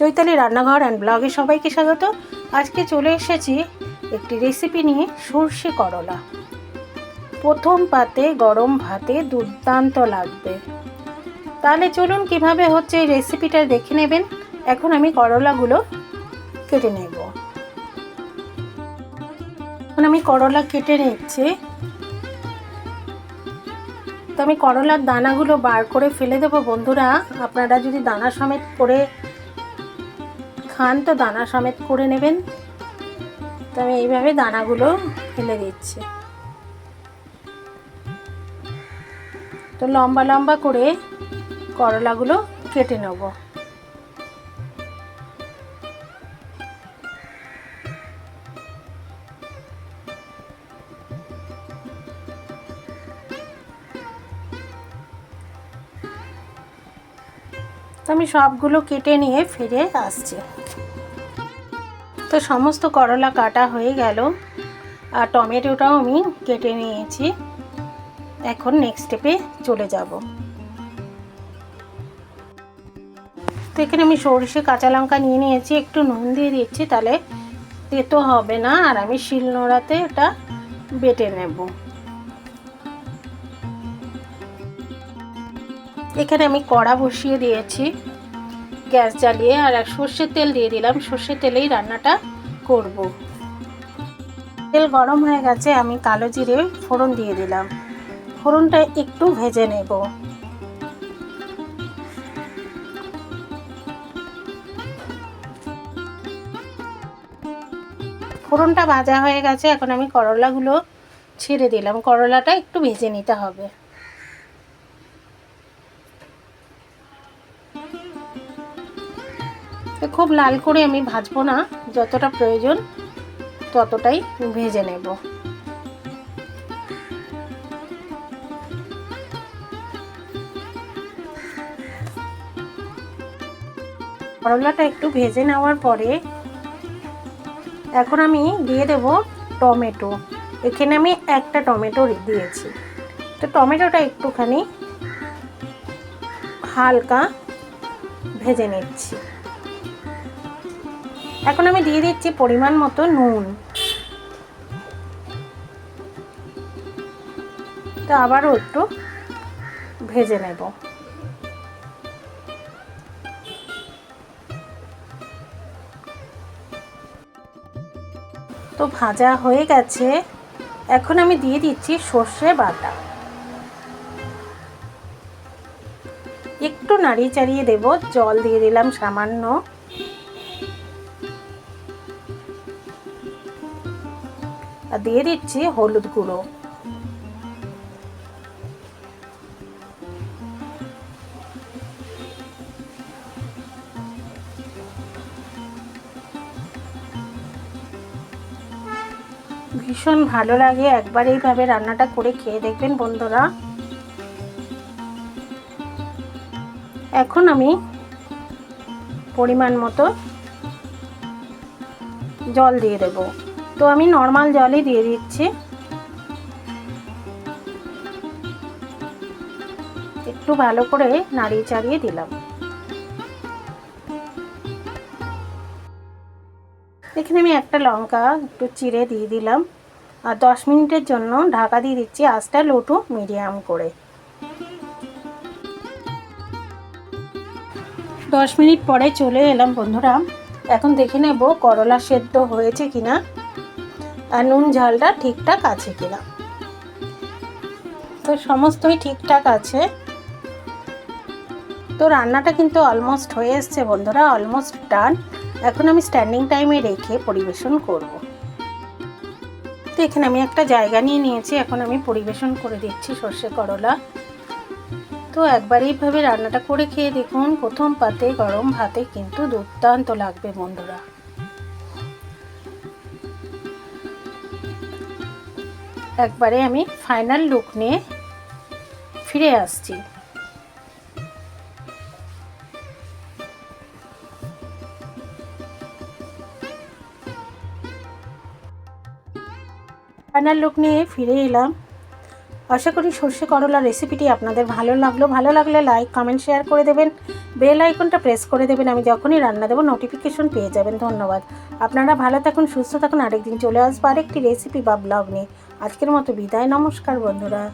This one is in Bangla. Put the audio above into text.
চৈতালি রান্নাঘর অ্যান্ড ব্লগে সবাইকে স্বাগত। আজকে চলে এসেছি একটি রেসিপি নিয়ে, সর্ষে করলা। প্রথম পাতে গরম ভাতে দুর্দান্ত লাগবে। তাহলে চলুন কীভাবে হচ্ছে এই রেসিপিটা দেখে নেবেন। এখন আমি করলাগুলো কেটে নেব। এখন আমি করলা কেটে নিচ্ছি। তো আমি করলার দানাগুলো বার করে ফেলে দেবো। বন্ধুরা, আপনারা যদি দানা সমেত করে খান তো দানা সমেত করে নেবেন। তো আমি এইভাবে দানাগুলো ফেলে দিচ্ছি। তো লম্বা লম্বা করে করলাগুলো কেটে নেব। তো আমি সবগুলো কেটে নিয়ে ফিরে আসছি। তো সমস্ত করলা কাটা হয়ে গেল আর টমেটোটাও আমি কেটে নিয়েছি। এখন নেক্সট স্টেপে চলে যাব। তো এখানে আমি সরষে, কাঁচা লঙ্কা নিয়ে নিয়েছি, একটু নুন দিয়ে দিচ্ছি, তাহলে তেতো হবে না। আর আমি শিলনোড়াতে এটা বেটে নেব। এখানে আমি কড়া বসিয়ে দিয়েছি। গ্যাস জ্বালিয়ে আর এক সর্ষের তেল দিয়ে দিলাম। সর্ষের তেলেই রান্নাটা করব। তেল গরম হয়ে গেছে, আমি কালো জিরে ফোড়ন দিয়ে দিলাম। ফোড়নটা একটু ভেজে নেব। ফোড়নটা ভাজা হয়ে গেছে, এখন আমি করলাগুলো ছেড়ে দিলাম। করলাটা একটু ভেজে নিতে হবে। খুব লাল করে আমি ভাজবো না, যতটা প্রয়োজন ততটাই ভেজে নেব। করলাটা একটু ভেজে নেওয়ার পরে এখন আমি দিয়ে দেব টমেটো। এখানে আমি একটা টমেটো দিয়েছি। তো টমেটোটা একটুখানি হালকা ভেজে নিচ্ছি। এখন আমি দিয়ে দিচ্ছি পরিমাণ মতো নুন। তো আবারও একটু ভেজে নেব। তো ভাজা হয়ে গেছে। এখন আমি দিয়ে দিচ্ছি সর্ষে বাটা। একটু নাড়িয়ে চাড়িয়ে দেব, জল দিয়ে দিলাম সামান্য। আর দিয়ে দিচ্ছি হলুদ গুঁড়ো ভীষণ ভালো লাগে একবার এইভাবে রান্নাটা করে খেয়ে দেখবেন বন্ধুরা। এখন আমি পরিমাণ মতো জল দিয়ে দেবো। তো আমি নর্মাল জলই দিয়ে দিচ্ছি। একটু ভালো করে নাড়িয়ে চাড়িয়ে দিলাম। এখানে আমি একটা লঙ্কা একটু চিড়ে দিয়ে দিলাম। আর দশ মিনিটের জন্য ঢাকা দিয়ে দিচ্ছি আঁচটা লোটু মিডিয়াম করে। দশ মিনিট পরে চলে এলাম বন্ধুরা। এখন দেখে নেব করলা সেদ্ধ হয়েছে কিনা। আর নুন ঝালটা ঠিকঠাক আছে কিনা। তো সমস্তই ঠিকঠাক আছে। তো রান্নাটা কিন্তু অলমোস্ট হয়ে এসছে বন্ধুরা অলমোস্ট ডান এখন আমি স্ট্যান্ডিং টাইমে রেখে পরিবেশন করব। তো এখানে আমি একটা জায়গা নিয়ে নিয়েছি, এখন আমি পরিবেশন করে দিচ্ছি সর্ষে করলা। তো একবার এইভাবে রান্নাটা করে খেয়ে দেখুন, প্রথম পাতে গরম ভাতে কিন্তু দুর্দান্ত লাগবে বন্ধুরা। একবারে আমি ফাইনাল লুক নিয়ে ফিরে আসছি। ফাইনাল লুক নিয়ে ফিরে এলাম। আশা করি সর্ষে করলা রেসিপিটি আপনাদের ভালো লাগল। ভালো লাগলে লাইক কমেন্ট শেয়ার করে দেবেন। বেল আইকনটা প্রেস করে দেবেন। আমি যখনই রান্না দেবো নোটিফিকেশন পেয়ে যাবেন। ধন্যবাদ। আপনারা ভালো থাকুন, সুস্থ থাকুন। আরেকদিন চলে আসব আরেকটি রেসিপি বা ব্লগ নিয়ে। আজকের মতো বিদায়। নমস্কার বন্ধুরা।